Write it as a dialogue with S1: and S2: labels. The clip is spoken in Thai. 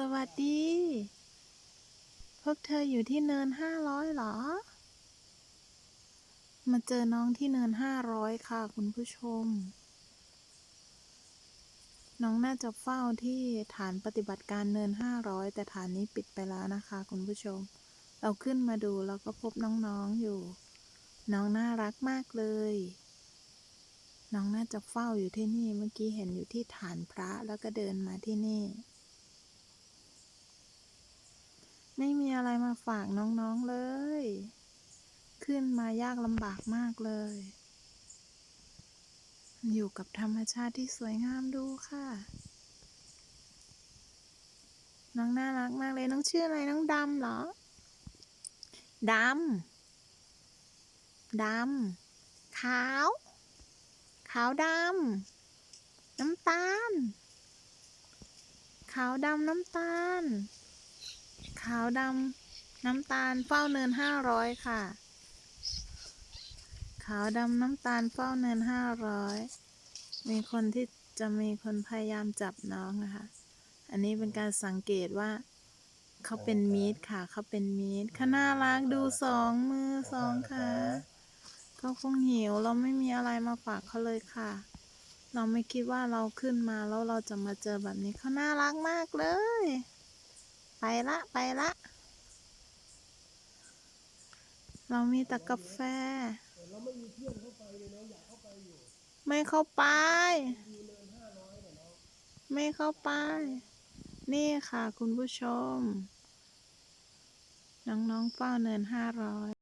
S1: สวัสดี พวกเธออยู่ที่เนินห้าร้อยเหรอ มาเจอน้องที่เนินห้าร้อยค่ะคุณผู้ชม น้องน่าจะเฝ้าที่ฐานปฏิบัติการเนินห้าร้อยแต่ฐานนี้ปิดไปแล้วนะคะ คุณผู้ชม เราขึ้นมาดูแล้วก็พบน้องๆอยู่ น้องน่ารักมากเลยน้องน่าจะเฝ้าอยู่ที่นี่ เมื่อกี้เห็นอยู่ที่ฐานพระแล้วก็เดินมาที่นี่ ไม่มี อะไรมาฝากน้องๆเลย ขึ้นมายากลำบากมากเลย อยู่กับธรรมชาติที่สวยงามดูค่ะ น้องน่ารักมากเลยน้องชื่ออะไรน้องดำเหรอดำดำขาว ขาวดำน้ำตาล ขาวดำน้ำตาล ขาวดำน้ำตาลเฝ้าเนินห้าร้อยค่ะ ขาวดำน้ำตาลเฝ้าเนินห้าร้อยมีคนที่จะมีคนพยายามจับน้องนะคะ อันนี้เป็นการสังเกตว่า เขาเป็นมีดค่ะ เขาเป็นมีดเขาน่ารักดูสองมือสองขาเขาคงหิวเราไม่มีอะไรมาฝากเขาเลยค่ะ เราไม่คิดว่าเราขึ้นมาแล้วเราจะมาเจอแบบนี้เขาน่ารักมากเลย ไปละไปละ เรามีแต่กาแฟ ไม่เข้าไป ไม่เข้าไป นี่ค่ะคุณผู้ชม น้องๆเฝ้าเนินห้าร้อย